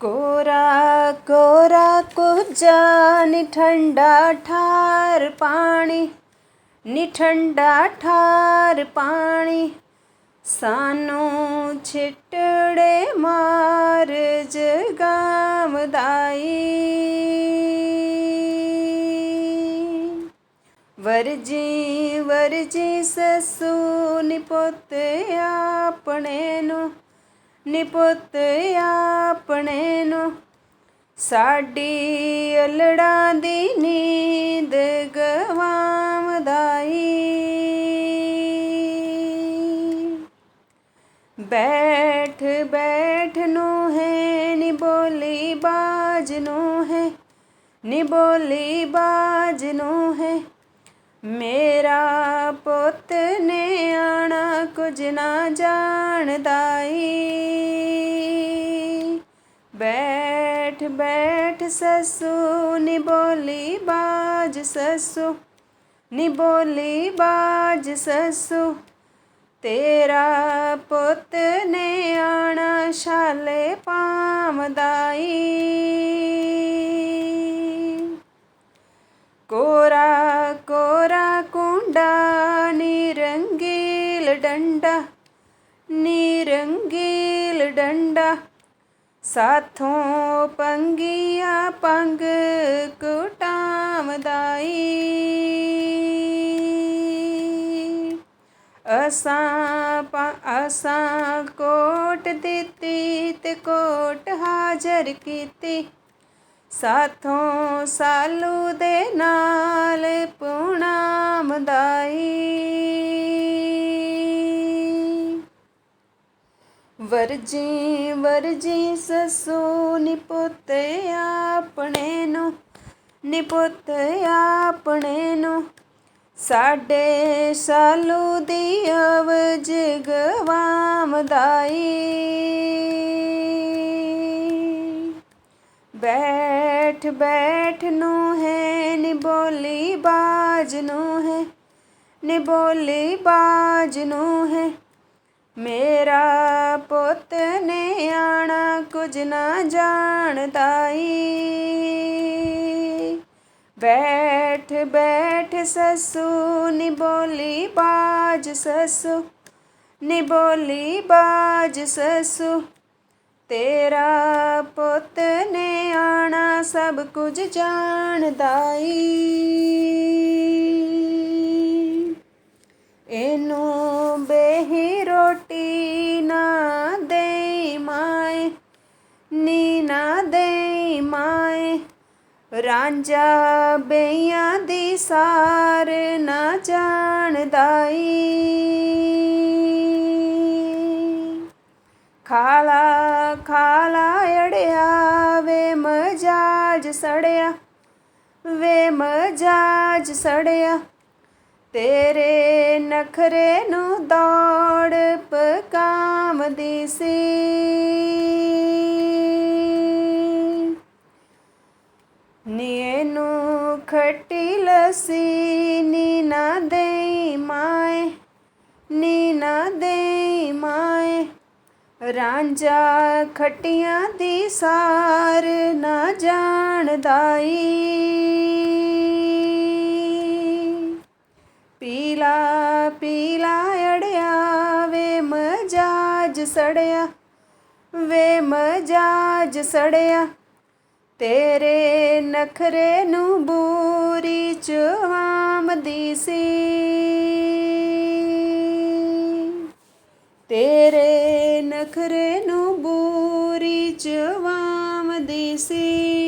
ਕੋਰਾ ਕੋਰਾ ਕੁਜਾ ਨੀ ਠੰਡਾ ਠਾਰ ਪਾਣੀ। ਨੀ ਠੰਡਾ ਠਾਰ ਪਾਣੀ, ਸਾਨੂੰ ਛਿਟੜੇ ਮਾਰ ਜਗਾਮਦਾਈ ਵਰਜੀ ਵਰਜੀ ਸਸੂ ਨਿਪੁੱਤ ਆਪਣੇ ਨੂੰ ਨਿਪੁੱਤ ਆਪਣੇ ਨੂੰ। ਸਾਡੀ ਅਲੜਾਂ ਦੀ ਨੀਂਦ ਗਵਾਮਦਾਈ ਬੈਠ ਬੈਠ ਨੂੰ ਹੈ, ਨੀ ਬੋਲੀ ਬਾਜ ਨੂੰ ਹੈ। ਨੀ ਬੋਲੀ ਬਾਜ ਨੂੰ ਹੈ। ਮੇਰਾ ਪੁੱਤ ਨੇ ਆਣਾ ਕੁਝ ਨਾ ਜਾਣਦਾ ਬੈਠ ਬੈਠ ਸਸੂ ਨੀ ਬੋਲੀ ਬਾਜ ਸਸੂ ਨੀ ਬੋਲੀ ਤੇਰਾ ਪੁੱਤ ਨੇ ਆਣਾ ਛਾਲੇ ਪਾਮਦਾਈ ਕੋਰਾ ਕੋਰਾ ਕੁੰਡਾ ਨੀ ਰੰਗੀਲ ਡੰਡਾ ਨੀ ਰੰਗੀਲ ਡੰਡਾ ਸਾਥੋਂ ਪੰਗੀਆਂ ਪੰਗ ਕੁਟਾਮਦਾਈ। ਅਸਾਂ ਅਸਾਂ ਕੋਟ ਦਿੱਤੀ ਤੇ ਕੋਟ ਹਾਜ਼ਰ ਕੀਤੀ। ਸਾਥੋਂ ਸਾਲੂ ਦੇ ਨਾਲ ਪੁਣਾਮਦਾਈ। ਵਰਜੀ ਵਰਜੀ ਸਸੂ ਨਿਪੁੱਤ ਆਪਣੇ ਨੂੰ ਨਿਪੁੱਤ ਆਪਣੇ ਨੂੰ ਸਾਡੇ ਸਾਲੂ ਦੀ ਅਵਜ ਗਵਾਮਦਾਈ ਬੈਠ ਬੈਠ ਨੂੰ ਹੈ ਨੀ ਬੋਲੀ ਬਾਜ ਨੂੰ ਹੈ ਨੀ ਬੋਲੀ ਬਾਜ ਨੂੰ ਹੈ। ਮੇਰਾ ਕੁਝ ਨਾ ਜਾਣਦਾ ਈ ਬੈਠ ਬੈਠ ਸਸੂ ਨੀ ਬੋਲੀ ਬਾਜ ਸਸੂ ਨੀ ਬੋਲੀ ਬਾਜ ਸਸੂ। ਤੇਰਾ ਪੁੱਤ ਨੇ ਆਣਾ ਸਭ ਕੁਝ ਜਾਣਦਾ ਈ ਨੀ ਨਾ ਦੇ ਮਾਏ, ਰਾਂਝਾ ਬਈਆਂ ਦੀ ਸਾਰ ਨਾ ਜਾਣਦਾ ਈ ਖਾਲਾ ਖਾਲਾ ਅੜਿਆ, ਵੇ ਮਜਾਜ ਸੜਿਆ, ਵੇ ਮਜਾਜ ਸੜਿਆ, ਤੇਰੇ ਨਖਰੇ ਨੂੰ ਦੌੜ ਪਕਾਮ ਦੀ ਸੀ। ਨੀ ਨੂੰ ਖੱਟੀ ਲਸੀ, ਨੀ ਨਾ ਦੇ ਮਾਏ, ਨੀ ਦੇ ਮਾਏ। ਰਾਂਝਾ ਖੱਟੀਆਂ ਦੀ ਸਾਰ ਨਾ ਜਾਣਦਾ ਪੀਲਾ ਪੀਲਾ ਅੜਿਆ, ਵੇ ਮਜਾਜ ਸੜਿਆ, ਵੇ ਮਜਾਜ ਸੜਿਆ। ਤੇਰੇ ਨਖਰੇ ਨੂੰ ਬੂਰੀ ਚ ਚਵਾਮਦੀ ਸੀ। ਤੇਰੇ ਨਖਰੇ ਨੂੰ ਬੂਰੀ ਚ ਚਵਾਮਦੀ ਸੀ।